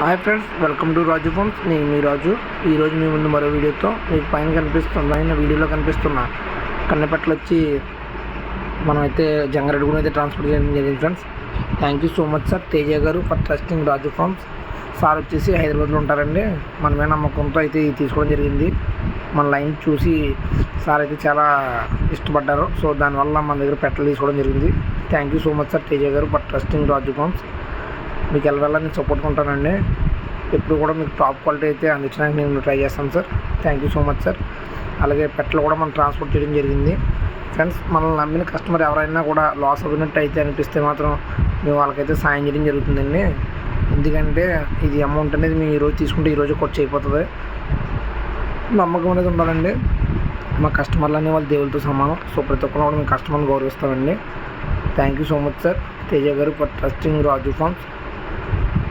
Hi friends welcome to Raju phones నేను మీ రాజు. ఈరోజు మీ ముందు మరో వీడియోతో మీకు పైన కనిపిస్తున్న పైన వీడియోలో కనిపిస్తున్న కన్నెపట్ల వచ్చి మనమైతే జంగారెడ్డి అయితే ట్రాన్స్పోర్ట్ చేయడం జరిగింది friends thank you so much sir Teja గారు for trusting Raju farms sir వచ్చేసి హైదరాబాద్లో ఉంటారండి. మన మీద నమ్మకంతో అయితే తీసుకోవడం జరిగింది. మన లైన్ చూసి సార్ అయితే చాలా ఇష్టపడ్డారు. సో దానివల్ల మన దగ్గర పెట్టలు తీసుకోవడం జరిగింది. Thank you so much sir Teja గారు ఫర్ ట్రస్టింగ్ రాజు ఫోన్స్ మీకు ఎలా నేను సపోర్ట్ ఉంటానండి ఎప్పుడు కూడా మీకు టాప్ క్వాలిటీ అయితే అందించడానికి నేను ట్రై చేస్తాను sir. Thank you so much sir అలాగే పెట్టలు కూడా మనం ట్రాన్స్పోర్ట్ చేయడం జరిగింది. ఫ్రెండ్స్ మనల్ని నమ్మిన కస్టమర్ ఎవరైనా కూడా లాస్ అవుతున్నట్టు అయితే అనిపిస్తే మాత్రం మేము వాళ్ళకైతే సాయం చేయడం జరుగుతుందండి. ఎందుకంటే ఇది అమౌంట్ అనేది మేము ఈరోజు తీసుకుంటే ఈరోజు ఖర్చు అయిపోతుంది. నమ్మకం అనేది ఉండాలండి. మా కస్టమర్లు అనే వాళ్ళు దేవులతో సమానం. సో ప్రతి ఒక్కరు కూడా మేము కస్టమర్ని గౌరవిస్తామండి. Thank you so much sir Teja గారు for trusting Raju farms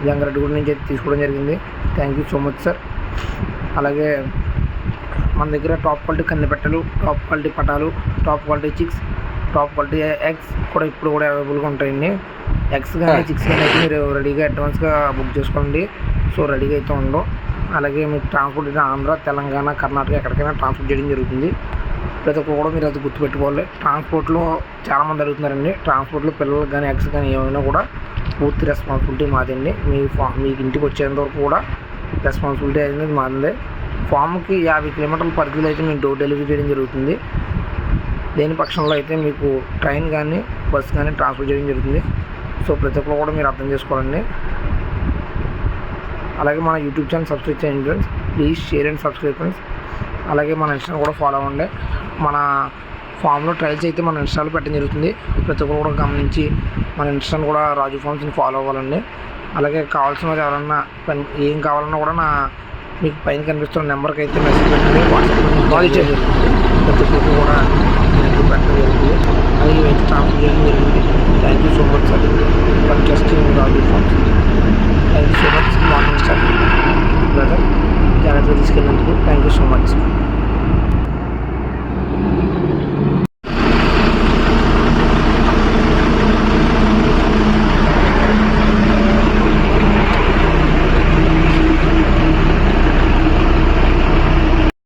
Jangareddigudem నుంచి అయితే తీసుకోవడం జరిగింది. Thank you so much sir అలాగే మన దగ్గర టాప్ క్వాలిటీ కందిపెట్టలు టాప్ క్వాలిటీ పటాలు top quality chicks top quality eggs కూడా ఇప్పుడు కూడా అవైలబుల్గా ఉంటాయండి. ఎగ్స్ కానీ చిక్స్ కానీ అయితే మీరు రెడీగా అడ్వాన్స్గా బుక్ చేసుకోండి. సో రెడీగా అయితే ఉండవు అలాగే మీకు ట్రాన్స్పోర్ట్ అయితే ఆంధ్ర తెలంగాణ కర్ణాటక ఎక్కడికైనా ట్రాన్స్పోర్ట్ చేయడం జరుగుతుంది. ప్రతి ఒక్కరు కూడా మీరు అది గుర్తుపెట్టుకోవాలి. ట్రాన్స్పోర్ట్లో చాలామంది అడుగుతున్నారండి. ట్రాన్స్పోర్ట్లో పిల్లలకు కానీ ఎగ్స్ కానీ ఏమైనా కూడా పూర్తి రెస్పాన్సిబిలిటీ మాదండి. మీ ఫా మీకు ఇంటికి వచ్చేంత వరకు కూడా రెస్పాన్సిబిలిటీ అనేది మాదే ఫామ్కి యాభై కిలోమీటర్ల పరిధిలో అయితే మీకు డోర్ డెలివరీ చేయడం జరుగుతుంది. లేని పక్షంలో అయితే మీకు ట్రైన్ కానీ బస్సు కానీ ట్రాన్స్పోర్ట్ చేయడం జరుగుతుంది. సో ప్రతి ఒక్కరు కూడా మీరు అర్థం చేసుకోవాలండి. అలాగే మన యూట్యూబ్ ఛానల్ సబ్స్క్రైబ్ చేయండి friends please share and subscribe friends అలాగే మన ఇన్స్టాగ్రామ్ కూడా ఫాలో అవ్వండి. మన ఫామ్లో ట్రయల్స్ అయితే మన ఇన్స్టాలో పెట్టడం జరుగుతుంది. ప్రతి ఒక్కరు కూడా గమనించి మన ఇన్స్టాను కూడా రాజు ఫామ్స్ని ఫాలో అవ్వాలండి. అలాగే కావాల్సిన వారు ఎవరన్నా పని ఏం కావాలన్నా కూడా నా మీకు పైన కనిపిస్తున్న నెంబర్కి అయితే మెసేజ్ పెట్టండి. వాట్సాప్లో కాల్ చేయడం. ప్రతి ఒక్కరు కూడా పెట్టడం జరుగుతుంది. అలాగే ఇవైతే ట్రాన్స్ఫర్ చేయడం. జరిగింది